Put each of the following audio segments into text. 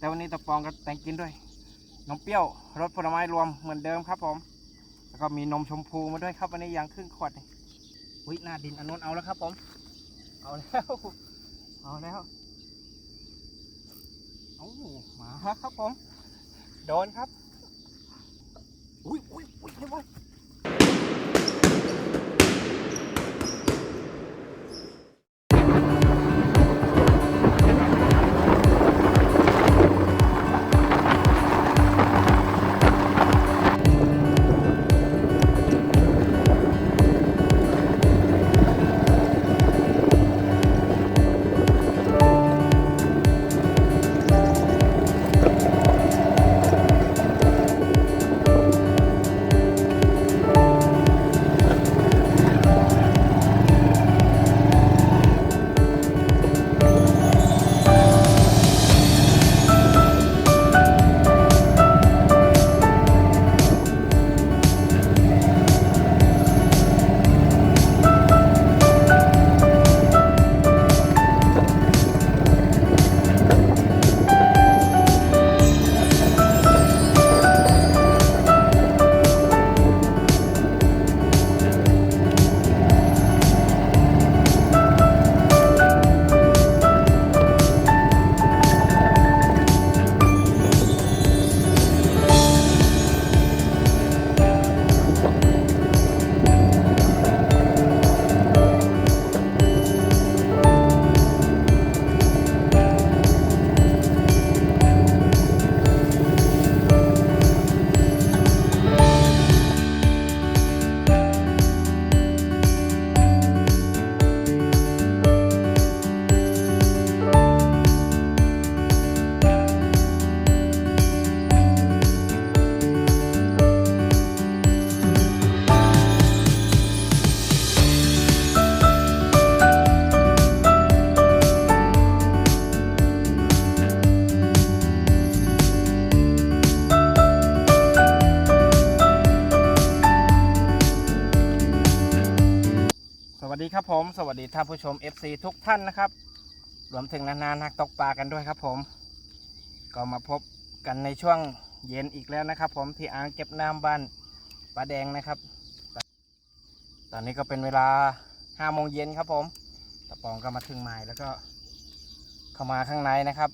แต่วันนี้ตะปองก็แต่งกินด้วยนมเปรี้ยวรสผลไม้รวมเหมือนเดิมครับผม แล้วก็มีนมชมพูมาด้วยครับวันนี้อย่างครึ่งขวดอุ้ยหน้าดินอันนู้นเอาแล้วครับผม เอาแล้วเอาแล้วเอามาครับผม โดนครับอุ้ยอุ้ยอุ้ยเรีย วัสดีท่านผู้ชม FC ทุกท่านนะครับ รวมถึงนานๆนักตกปลากันด้วยครับผม ก็มาพบกันในช่วงเย็นอีกแล้วนะครับ ผมที่อ่างเก็บน้ำบ้านปลาแดงนะครับ ตอนนี้ก็เป็นเวลา5โมงเย็นครับผมตะปองก็มาถึงไม้แล้วก็เข้ามาข้างในนะครับ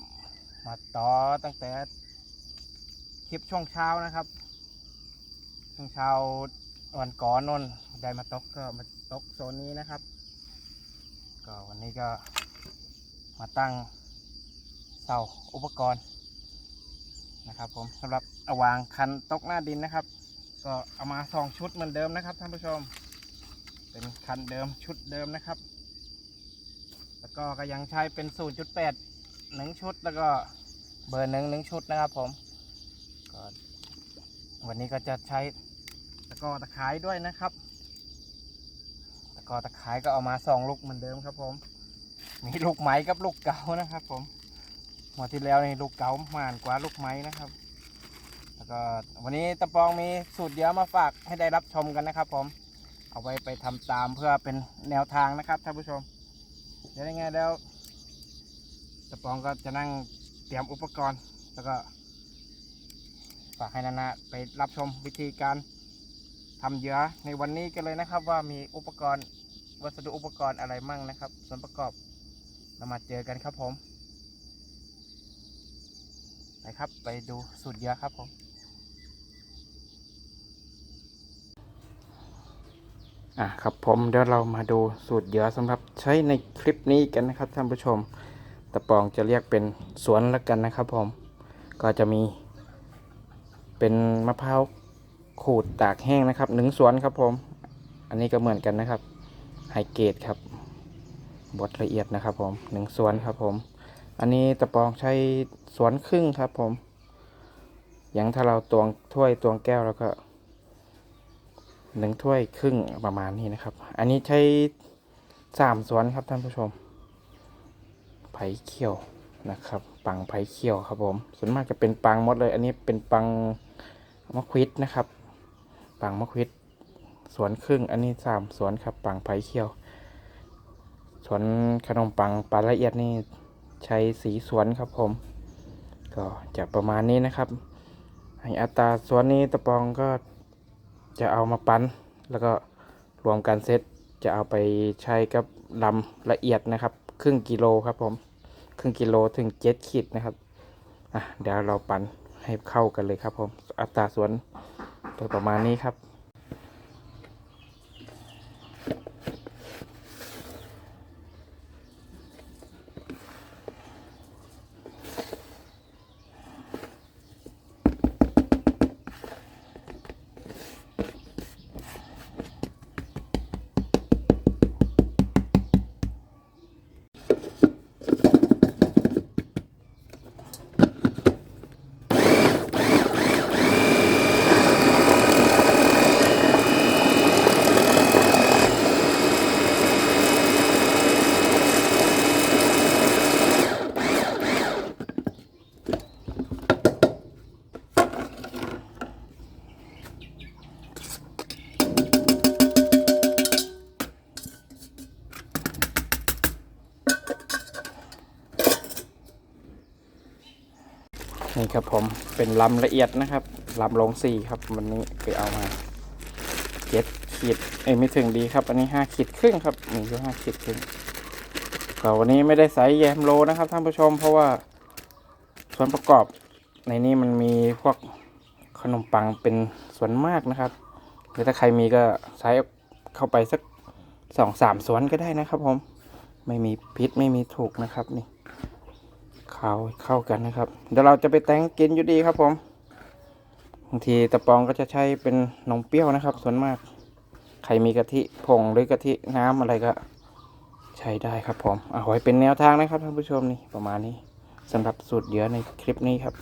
มาต่อตั้งแต่คลิปช่วงเช้านะครับช่วงเช้าวันก่อนนนได้มาตกก็มาตกโซนนี้นะครับ ก็วันนี้ก็มาตั้งเสาอุปกรณ์นะครับผมสำหรับอาวางคันตกหน้าดินนะครับ ก็เอามาสองชุดเหมือนเดิมนะครับท่านผู้ชม เป็นคันเดิมชุดเดิมนะครับ แล้วก็ก็ยังใช้เป็น 0.8หนึ่งชุดแล้วก็เบอร์หนึ่งหนึ่งชุดนะครับผมก็วันนี้ก็จะใช้ตะกอตะไคร้ด้วยนะครับ กร้อตะไคร้ก็เอามาสองลูกเหมือนเดิมครับผม มีลูกไม้กับลูกเก๋านะครับ ผมหัวดที่แล้วนี่ลูกเก๋ามานกว่าลูกไม้นะครับ แล้วก็วันนี้ตะปองมีสูตรเดียวมาฝากให้ได้รับชมกันนะครับ ผม เอาไว้ไปทำตามเพื่อเป็นแนวทางนะครับท่านผู้ชมเดี๋ยวยังไงแล้วตะปองก็จะนั่งเตรียมอุปกรณ์ แล้วก็ฝากให้นานาไปรับชมวิธีการ ทำเหยื่อในวันนี้กันเลยนะครับ ว่ามีอุปกรณ์วัสดุอุปกรณ์อะไรมั่งนะครับ ส่วนประกอบเรามาเจอกันครับผมไปครับ ไปดูสูตรเหยื่อครับผมอะครับผมเดี๋ยวเรามาดูสูตรเหยื่อสำหรับใช้ในคลิปนี้กันนะครับท่านผู้ชมตะปองจะเรียกเป็นสวนล้วกันนะครับผมก็จะมีเป็นมะพร้าว ขูดตากแห้งนะครับหนึ่งสวนครับผม อันนี้ก็เหมือนกันนะครับไฮเกรดครับบดละเอียดนะครับผมหนึ่งสวนครับผม อันนี้ตะปองใช้สวนครึ่งครับผม อย่างถ้าเราตวงถ้วยตวงแก้วแล้วก็หนึ่งถ้วยครึ่งประมาณนี้นะครับ อันนี้ใช้สามสวนครับท่านผู้ชม ไผ่เขียวนะครับ ปังไผ่เขียวครับผม ส่วนมากจะเป็นปังมดเลย อันนี้เป็นปังมะควิดนะครับ ปังมะควิดสวนครึ่ง อันนี้สามสวนครับ ปังไผ่เขียว สวนขนมปังปลาละเอียดนี่ใช้สีสวนครับผม ก็จะประมาณนี้นะครับให้อัตราสวนนี้ตะปองก็จะเอามาปั้นแล้วก็รวมกันเซตจะเอาไปใช้กับลำละเอียดนะครับ ครึ่งกิโลครับผมครึ่งกิโลถึงเจ็ดขีดนะครับอะเดี๋ยวเราปั้นให้เข้ากันเลยครับผม อัตราส่วน ตัวประมาณนี้ครับ นี่ ครับผมเป็นลำละเอียดนะครับลำลงสี่ครับวันนี้ไปเอามาเจ็ดขีดเอ้ไม่ถึงดีครับ อันนี้ห้าขีดครึ่งครับมีอยู่ห้าขีดครึ่งก็วันนี้ไม่ได้ใส่แยมโลนะครับท่านผู้ชม เพราะว่าส่วนประกอบในนี้มันมีพวกขนมปังเป็นส่วนมากนะครับหรือถ้าใครมีก็ใส่เข้าไปสักสองสามส่วนก็ได้นะครับผมไม่มีพิษไม่มีถูกนะครับนี่ ข้าเข้ากันนะครับ เดี๋ยวเราจะไปแต่งกินอยู่ดีครับผมบางทีตะปองก็จะใช้เป็นนมเปรี้ยวนะครับ ส่วนมากใครมีกะทิผงหรือกะทิน้ำอะไรก็ใช้ได้ครับผมเอาไว้เป็นแนวทางนะครับท่านผู้ชมนี่ประมาณนี้สำหรับสูตรเยื่อในคลิปนี้ครับ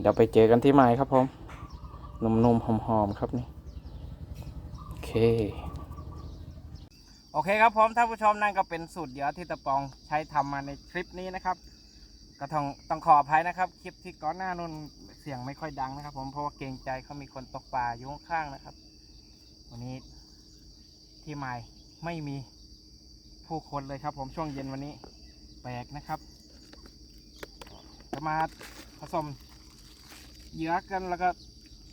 เดี๋ยวไปเจอกันที่ใหม่ครับผมนุ่มๆหอมๆครับนี่โอเคโอเคครับผมท่านผู้ชมนั่นก็เป็นสูตรเยื่อที่ตะปองใช้ทำมาในคลิปนี้นะครับ ก็ต้องต้องขออภัยนะครับ คลิปที่ก่อนหน้านู้นเสียงไม่ค่อยดังนะครับ ผมเพราะว่าเกรงใจเขามีคนตกปลาอยู่ข้างๆนะครับ วันนี้ที่ใหม่ไม่มีผู้คนเลยครับ ผมช่วงเย็นวันนี้แปลกนะครับจะมาผสมเหยื่อกันแล้วก็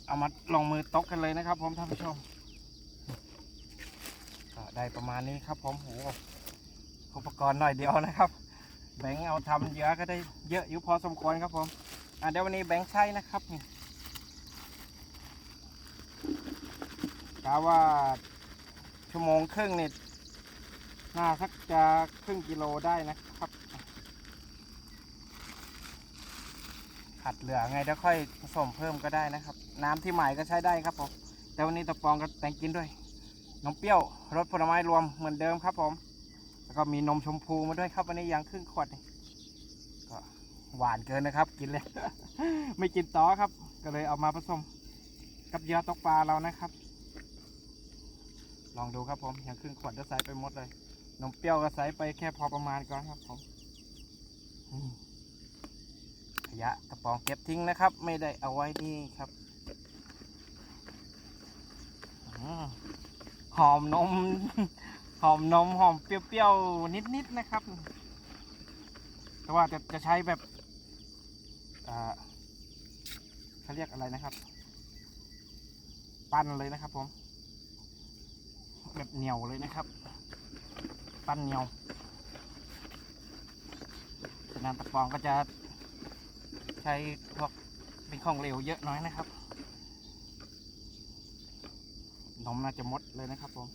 เอามาลงมือตกกันเลยนะครับ ผมท่านผู้ชมก็ได้ประมาณนี้ครับ ผมโหอุปกรณ์หน่อยเดียวนะครับ แบงค์เอาทำเยอะก็ได้เยอะอยู่พอสมควรครับผมอะเดี๋ยววันนี้แบงค์ใช้นะครับนี่กาว่าชั่วโมงครึ่งนี่น่าสักจะครึ่งกิโลได้นะครับขัดเหลือไงเดี๋ยวค่อยผสมเพิ่มก็ได้นะครับ น้ำที่ใหม่ก็ใช้ได้ครับผมแต่วันนี้ตะปองก็แต่งกินด้วยนมเปรี้ยวรสผลไม้รวมเหมือนเดิมครับผม แล้วก็มีนมชมพูมาด้วยครับวันนี้ยังครึ่งขวดก็หวานเกินนะครับ กินเลย ไม่กินต่อครับ ก็เลยเอามาผสม กับเหยื่อตกปลาเรานะครับ ลองดูครับผมยังครึ่งขวดก็ใส่ไปหมดเลย นมเปรี้ยวก็ใส่ไปแค่พอประมาณก่อนครับผมขยะกระป๋องเก็บทิ้งนะครับ ไม่ได้เอาไว้นี่ครับหอมนม หอมนมหอมเปรี้ยวๆนิดๆนะครับ แต่ว่าจะจะใช้แบบอ่าเขาเรียกอะไรนะครับ ปั้นเลยนะครับ ผม แบบเหนียวเลยนะครับ ปั้นเหนียวงานตะปองก็จะใช้พวกเป็นของเหลวเยอะน้อยนะครับ นมน่าจะมดเลยนะครับผม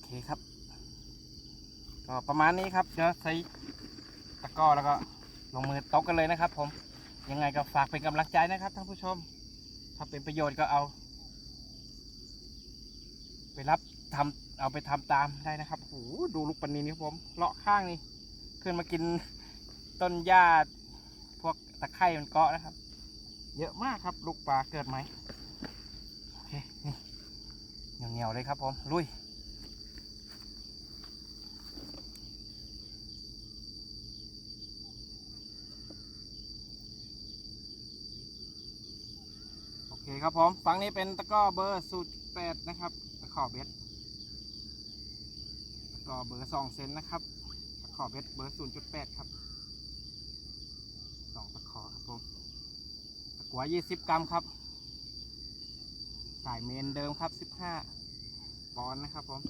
โอ เคครับ ก็ประมาณนี้ครับเดี๋ยวใส่ตะกร้อแล้วก็ลงมือตกกันเลยนะครับ ผมยังไงก็ฝากเป็นกำลังใจนะครับท่านผู้ชม ถ้าเป็นประโยชน์ก็เอา ไปรับทำเอาไปทำตามได้นะครับโอ้โหดูลูกปนนีนี่ครับผมเลาะข้างนี่ขึ้นมากินต้นหญ้าพวกตะไคร่มันเกาะนะครับ เยอะมากครับลูกปลาเกิดไหมโอเคนี่เหนียวๆเลยครับผมลุย ครับผมฝั่งนี้เป็นตะกร้อเบอร์สูตรแปดนะครับตะขอเบ็ดตะกร้อเบอร์สองเซนนะครับตะขอเบ็ดเบอร์ศูนย์จุดแปดครับสองตะขอครับผมตะกัวยี่สิบกรัมครับสายเมนเดิมครับสิบห้าปอนด์นะครับผม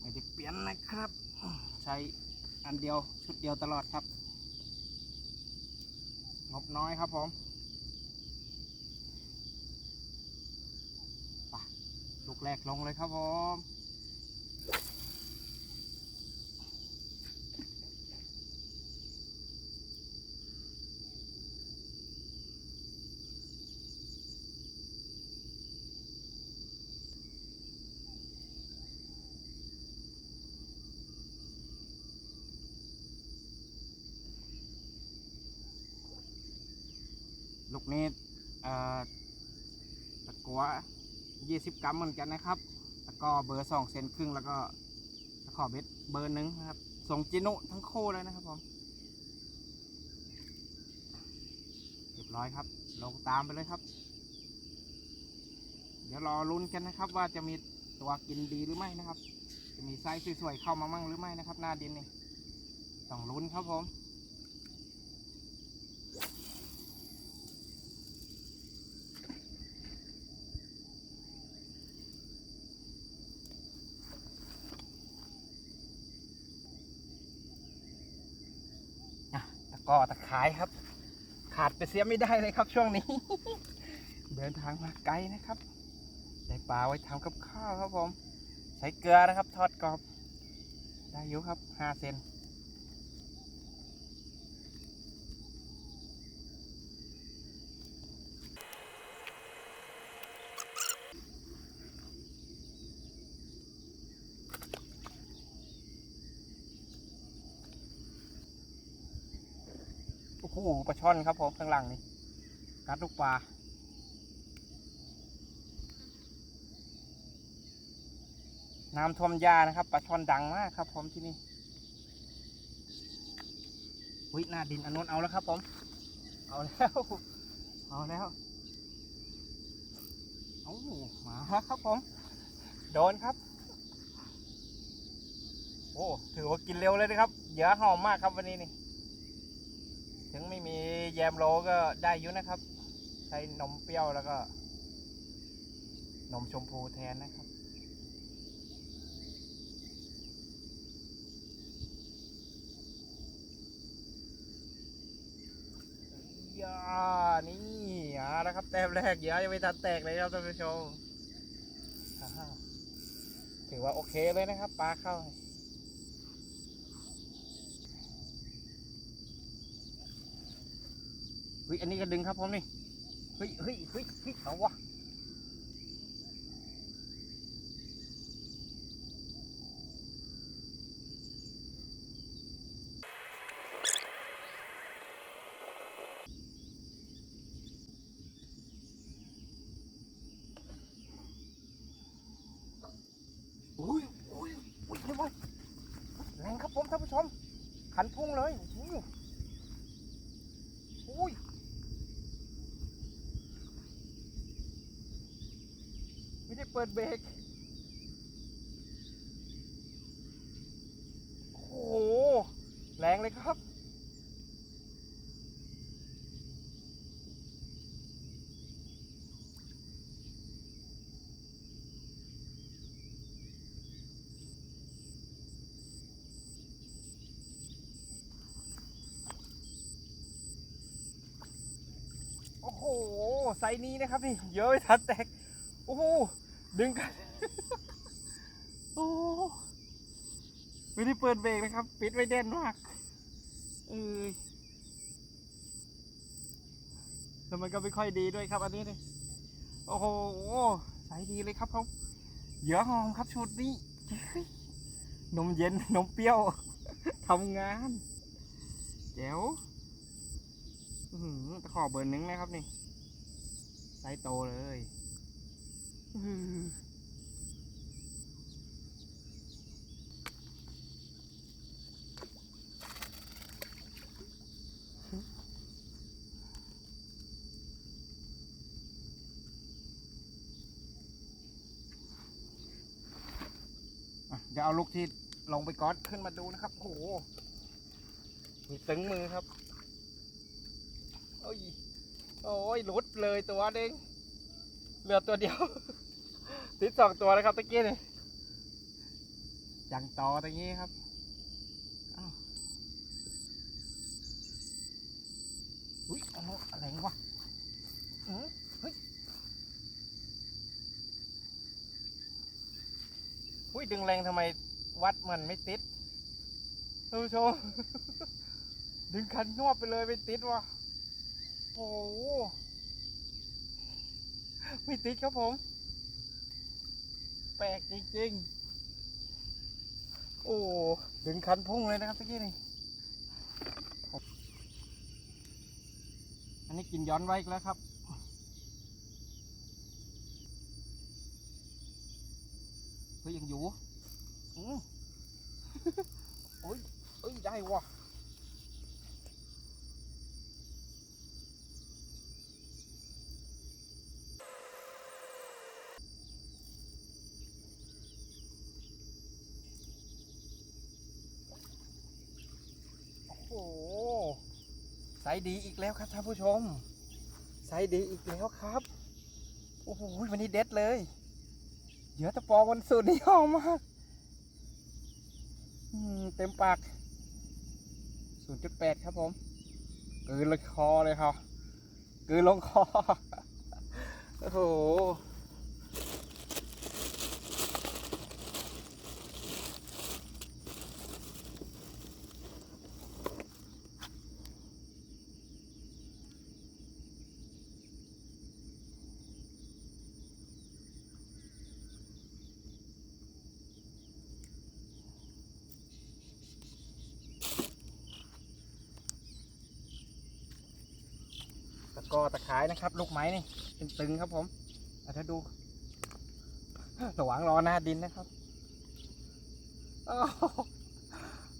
ไม่ได้เปลี่ยนนะครับ ใช้อันเดียวชุดเดียวตลอดครับงบน้อยครับผมไป ลูกแรกลงเลยครับผมลูกนี้เออตะกัว ยี่สิบกรัมเหมือนกันนะครับ แล้วก็เบอร์สองเซนครึ่งแล้วก็ตะขอเบ็ดเบอร์หนึ่งนะครับส่งจินุทั้งคู่เลยนะครับผมเรียบร้อยครับ ลงตามไปเลยครับ เดี๋ยวรอลุ้นกันนะครับ ว่าจะมีตัวกินดีหรือไม่นะครับ จะมีไซส์สวยๆเข้ามามั่งหรือไม่นะครับ หน้าดินนี่ต้องลุ้นครับผม ก็ตะขายครับ ขาดไปเสียไม่ได้เลยครับช่วงนี้ เดินทางมาไกลนะครับได้ปลาไว้ทำกับข้าวครับผม ใช้เกลือนะครับ ทอดกรอบ ได้อยู่ครับห้าเซน โอ้ปลาช่อนครับผมข้างหลังนี่กัดลูกปลาน้ำท่วมหญ้านะครับปลาช่อนดังมากครับ ผมที่นี่อุ้ยหน้าดินอนนุนเอาแล้วครับผม เอาแล้ว เอาแล้วเอามาครับผม โดนครับ โอ้ถือว่ากินเร็วเลยนะครับเหยื่อหอมมากครับวันนี้นี่ ถึงไม่มีแยมโลก็ได้อยู่นะครับ ใช้นมเปรี้ยวแล้วก็ นมชมพูแทนนะครับยานี่อ่าแล้วครับแต้มแรกเยอะยังไม่ทันแตกเลยครับท่านผู้ชมถือว่าโอเคเลยนะครับปลาเข้า เฮ้ยอันนี้ก็ดึงครับผมนี่เฮ้ยเฮ้ยเฮ้ยเฮ้ยเอาวะอุ้ยอุ้ยอุ้ยเรียบร้อยแรงครับผมท่านผู้ชมขันพุ่งเลยอุ้ยอุ้ย ไม่ได้ เปิดเบรกโอ้โห แรงเลยครับ โอ้โห ไซส์นี้นะครับนี่ เยอะไปทันแตก โอ้โห ดึงกัน โอ้ไม่ได้เปิดเบรกนะครับ ปิดไว้แน่นมากเออแล้วมันก็ไม่ค่อยดีด้วยครับ อันนี้นี่โอ้โหใส่ดีเลยครับผมเหยื่อหอมครับชุดนี้นมเย็นนมเปรี้ยวทำงานแจ๋วหือหือตะขอเบอร์หนึ่งนะครับนี่ไซส์โตเลย เดี๋ยวเอาลูกที่ลงไปก่อนขึ้นมาดูนะครับ โอ้โห มีตึงมือครับ โอ้ย โอ้ยหลุดเลยตัวเด้งเหลือตัวเดียว ติดสองตัวนะครับตะกี้นี่จังต่อตะกี้ครับอ้าวอุ้ยเอาอะไรวะอื้อเฮ้ยอุ้ยดึงแรงทำไมวัดมันไม่ติดท่านผู้ชมดึงคันนวบไปเลยไม่ติดวะโอ้โหไม่ติดครับผม แปลกจริงๆ โอ้ดึงคันพุ่งเลยนะครับตะกี้นี่อันนี้กินย้อนไว้อีกแล้วครับ เฮ้ยยังอยู่อืม โอ้ยเอ้ยได้ว่ะ โอ้โห ไซส์ดีอีกแล้วครับท่านผู้ชม ไซส์ดีอีกแล้วครับ โอ้โหวันนี้เด็ดเลยเหยื่อตะปอวันสุดนี่หอมมากเต็มปาก 0.8 ครับผมกลืนลงคอเลยครับกลืนลงคอ โอ้โห กอตะขายนะครับ ลูกไม้นี่ตึงๆครับผมอะถ้าดูระวังรอหน้าดินนะครับ โอ้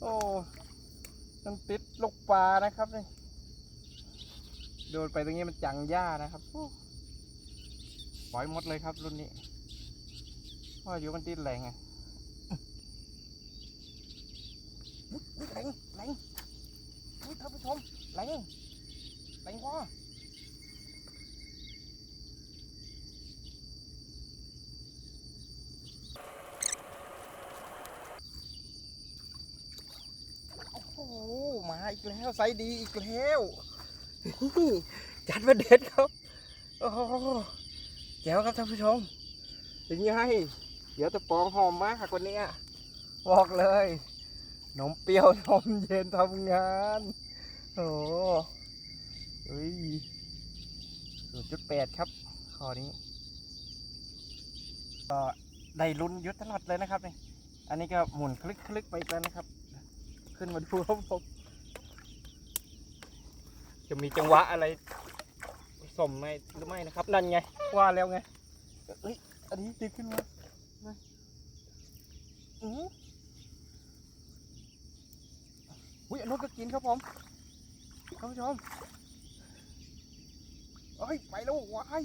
โอ้มันติดลูกปลานะครับนี่โดนไปตรงนี้มันจังหญ้านะครับปล่อยหมดเลยครับรุ่นนี้พราอยู่มันติดแรงไงอุ๊ยอุ๊ยแรงแรงอุ๊ยท่านผู้ชมแรงแรงว่า โอ้โห มาอีก แล้วไซส์ดีอีกแล้วจัดมาเด็ดครับ โอ้โหแก้วครับท่านผู้ชมอย่างนี้ให้เดี๋ยวจะปองหอมมากกว่านี้บอกเลยนมเปรี้ยวนมเย็นทำงานโอ้โหเฮ้ยศูนย์จุดแปดครับขอนี้ก็ได้ลุ้นยุดตลอดเลยนะครับนี่อันนี้ก็หมุนคลิกคลิกๆไปอีกแล้วนะครับ ขึ้นมาดูครับผม จะมีจังหวะอะไรสมไหมหรือไม่นะครับ นั่นไง ว่าแล้วไงเอ้ยอันนี้ติดขึ้นมาไหมอืออุ้ยอันนู้นก็กินครับผมท่านผู้ชมเอ้ยไปแล้วว้าย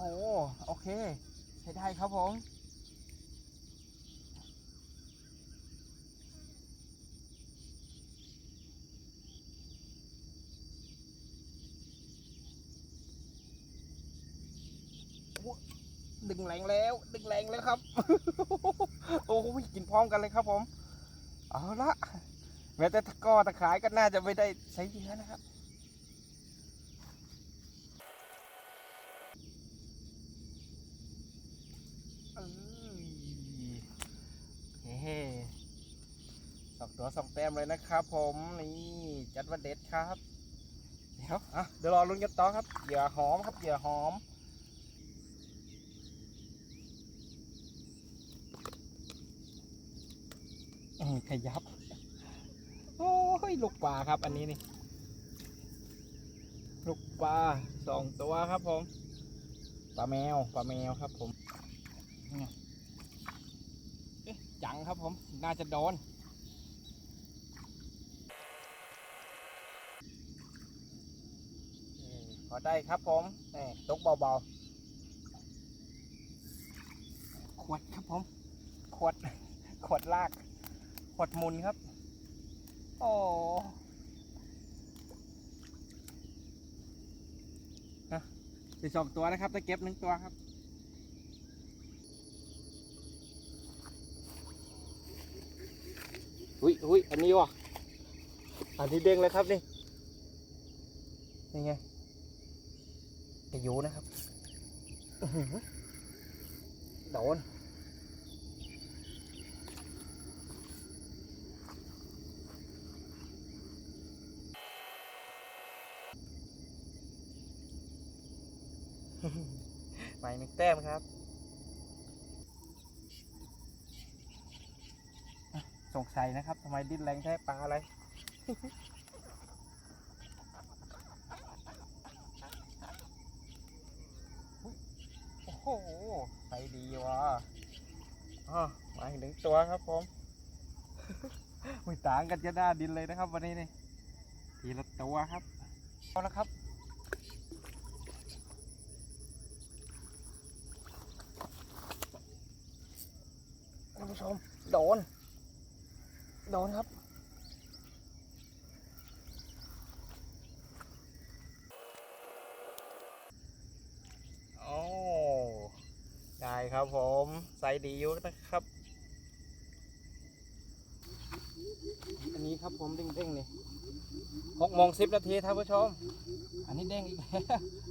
โอ้โอเค ใช้ได้ครับผมดึงแรงแล้ว ดึงแรงแล้วครับ โอ้ยกินพร้อมกันเลยครับผม เอาละแม้แต่ตะก้อตะขายก็น่าจะไม่ได้ใช้เยอะนะครับ เอ้ยเฮ้ สองตัวสองแต้มเลยนะครับผมนี่จัดว่าเด็ดครับเดี๋ยวอะเดี๋ยวรอลุ้นกันต่อครับเหยื่อหอมครับเหยื่อหอมอืมขยับ โอ้ยลูกปลาครับอันนี้นี่ลูกปลาสองตัวครับผมปลาแมวปลาแมวครับผมนี่เอ๊ะจังครับผม น่าจะโดน พอได้ครับผมนี่ตกเบาๆ ขวดครับผม ขวด ขวดลาก ขวดหมุนครับ โอ้ฮะไปสองตัวนะครับตะเก็บหนึ่งตัวครับอุ้ยอุ้ยอันนี้ว่ะอันนี้เด้งเลยครับนี่ นี่ไง จะอยู่นะครับอื้อหือโดนไปหนึ่งแต้มครับ สงสัยนะครับทำไมดิ้นแรงแท้ปลาอะไร โอ้โหใส่ดีว่ะอ๋อมาอีกหนึ่ง ตัวครับผมอุ้ยต่างกันจะหน้าดินเลยนะครับ วันนี้นี่ทีละตัวครับเอาละครับท่านผู้ชมโดน โดนครับโอ้ได้ครับผมใส่ดีอยู่นะครับ นี้ครับผมเด้งๆนี่หกโมงสิบนาทีท่านผู้ชม อันนี้เด้งอีก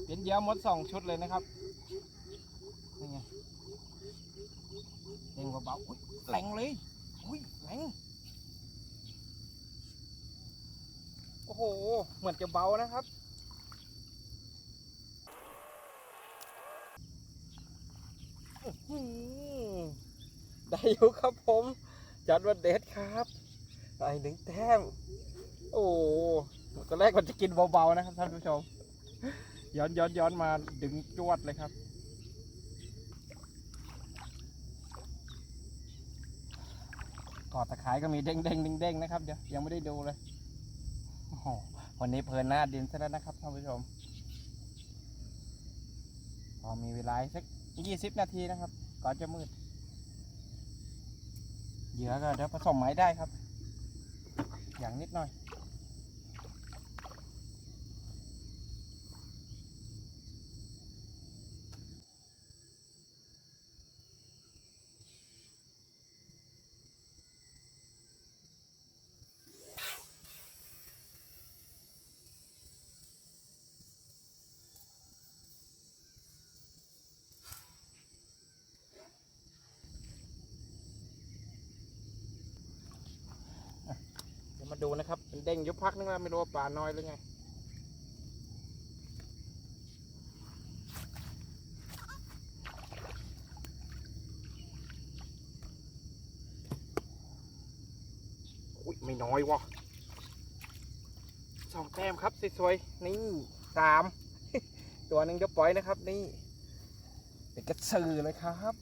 เป็นเยอะมดสองชุดเลยนะครับนี่ไงเด้งเบาๆอุ้ยแรงเลยอุ้ยแรงโอ้โห เหมือนจะเบานะครับได้อยู่ครับผม จัดวันเด็ดครับ ไอ้หนึ่งแต้ม โอ้ตอนแรกมันจะกินเบาๆนะครับท่านผู้ชม ย้อนย้อนย้อนมาดึงจวดเลยครับกอดตะไคร้ก็มีเด้งเด้งเด้งเด้งนะครับเดี๋ยวยังไม่ได้ดูเลยโอ้โหวันนี้เพลินหน้าดินซะแล้วนะครับท่านผู้ชม พอมีเวลาสักยี่สิบนาทีนะครับ ก่อนจะมืดเหยื่อก็เดี๋ยวผสมไหมได้ครับ อย่างนิดหน่อย ดูนะครับเป็นเด้งยุบพักนึงแล้วไม่รู้ว่าปลาน้อยหรือไงอุ้ยไม่น้อยวะสองแต้มครับสวยๆนี่สามตัวหนึ่งจะปล่อยนะครับนี่เป็นกระสือเลยครับ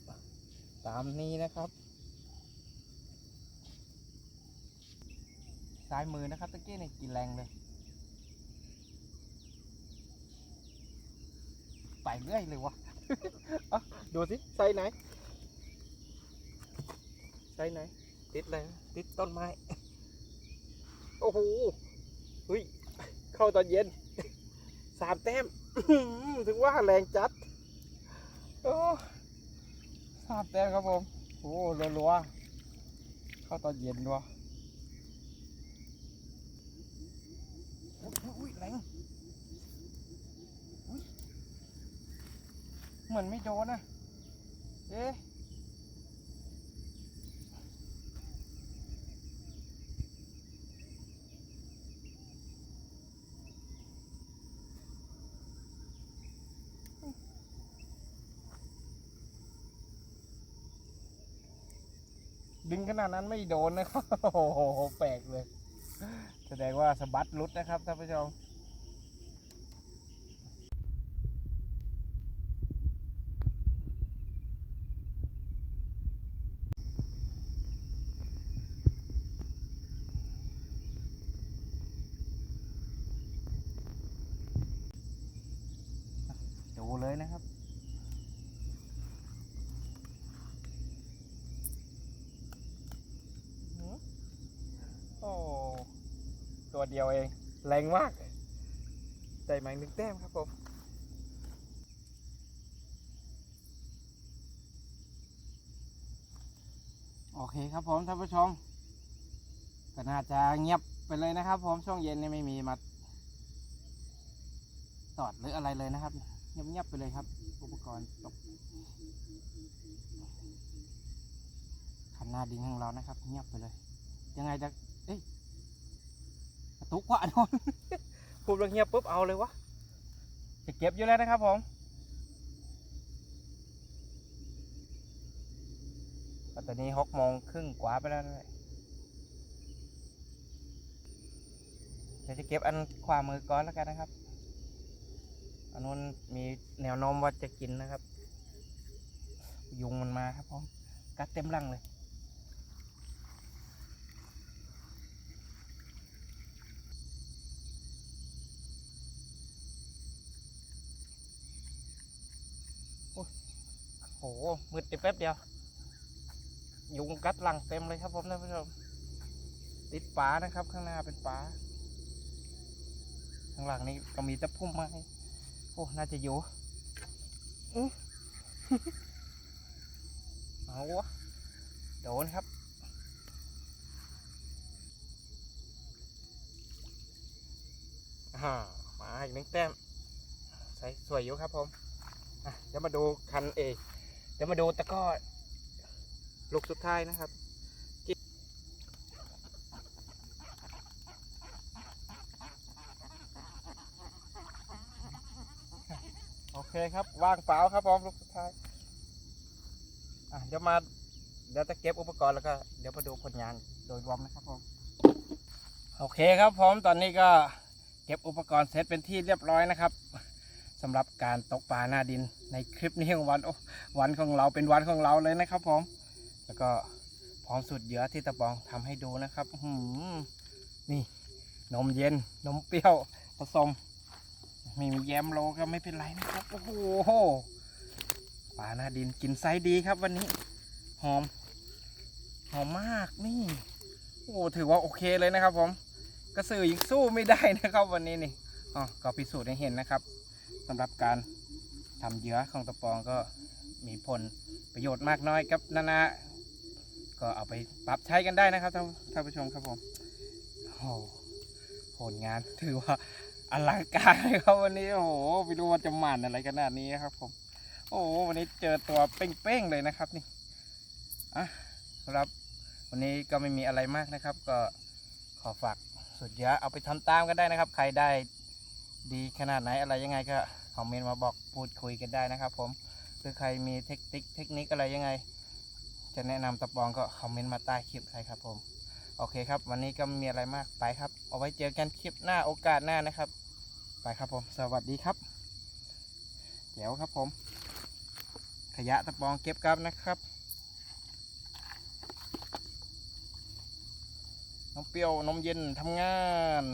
ตามนี้นะครับ ซ้ายมือนะครับตะกี้นี่กินแรงเลย ไปเรื่อยเลยวะอะดูสิไซส์ไหนไซส์ไหน ติดเลยนะติดต้นไม้ โอ้โหเฮ้ย เข้าตอนเย็นสามแต้มอื้อหือถึงว่าแรงจัดโอ้สามแต้มครับผม โอ้รัวๆ เข้าตอนเย็นด้วยอุ้ยอุ้ยอุ้ยแรงอุ๊ย เหมือนไม่โดนนะ เอ๊ะดึงขนาดนั้นไม่โดนนะครับ โอ้โห แปลกเลย แสดงว่าสะบัดหลุดนะครับท่านผู้ชม ดูเลยนะครับ หือโอ้ ตัวเดียวเอง แรงมากได้มายหนึ่งแต้มครับผมโอเคครับผมท่านผู้ชมก็น่าจะเงียบไปเลยนะครับผมช่วงเย็นนี่ไม่มีมาตอดหรืออะไรเลยนะครับเงียบๆไปเลยครับ อุปกรณ์ตกคันหน้าดินของเรานะครับ เงียบไปเลย ยังไงจะเอ้ยกระ ตุกกว่านอนพูดว่าเงียบปุ๊บเอาเลยวะจะเก็บอยู่แล้วนะครับผมก็ตอนนี้หกโมงครึ่งกว่าไปแล้วเดี๋ยวจะเก็บอันขวามือก่อนแล้วกันนะครับ อันนู้นมีแนวโน้มว่าจะกินนะครับ ยุงมันมาครับผมกัดเต็มรังเลย โหมืดไปแป๊บเดียว ยุงกัดรังเต็มเลยครับผมท่านผู้ชม ติดป่านะครับ ข้างหน้าเป็นป่าข้างหลังนี้ก็มีแตะพุ่มไม้โอ้ น่าจะอยู่อื้อเอาวะโดนครับอ่ามาอีกหนึ่งแต้มใส่สวยอยู่ครับผมอะเดี๋ยวมาดูคันเอก เดี๋ยวมาดูตะก้อลูกสุดท้ายนะครับโอเคครับว่างเปล่าครับผมลูกสุดท้ายอะเดี๋ยวมาเดี๋ยวจะเก็บอุปกรณ์แล้วก็เดี๋ยวมาดูผลงานโดยรวมนะครับผมโอเคครับผมตอนนี้ก็เก็บอุปกรณ์เสร็จเป็นที่เรียบร้อยนะครับสำหรับการตกปลาหน้าดิน ในคลิปนี้ของวันโอ้วันของเราเป็นวันของเราเลยนะครับผม แล้วก็พร้อมสุดเยื่อที่ตะบองทำให้ดูนะครับอื้อหือนี่นมเย็นนมเปรี้ยวผสมไม่มีแยมโลก็ไม่เป็นไรนะครับโอ้โหปลาหน้าดินกินไซส์ดีครับวันนี้ หอม หอมมากนี่โอ้ถือว่าโอเคเลยนะครับผมกระสือยังสู้ไม่ได้นะครับวันนี้นี่อ๋อก็พิสูจน์ให้เห็นนะครับสำหรับการ ทำเหยื่อของตะปองก็มีผลประโยชน์มากน้อยครับนานา ก็เอาไปปรับใช้กันได้นะครับท่านท่านผู้ชมครับผมโอ้โหผลงานถือว่าอลังการเลยครับวันนี้โอ้โหไม่รู้ว่าจะหมันอะไรขนาดนี้ครับผม โอ้โหวันนี้เจอตัวเป้งๆเลยนะครับนี่อะสำหรับวันนี้ก็ไม่มีอะไรมากนะครับ ก็ขอฝากสุดยอดเอาไปทำตามกันได้นะครับ ใครได้ดีขนาดไหนอะไรยังไงก็ คอมเมนต์มาบอกพูดคุยกันได้นะครับ ผมหรือใครมีเทคนิคเทคนิคอะไรยังไง จะแนะนำตะปองก็คอมเมนต์มาใต้คลิปใครครับผมโอเคครับ วันนี้ก็มีอะไรมากไปครับ เอาไว้เจอกันคลิปหน้าโอกาสหน้านะครับ ไปครับผม สวัสดีครับเดี๋ยวครับผม ขยะตะปองเก็บครับนะครับน้องเปรี้ยวนมเย็นทำงาน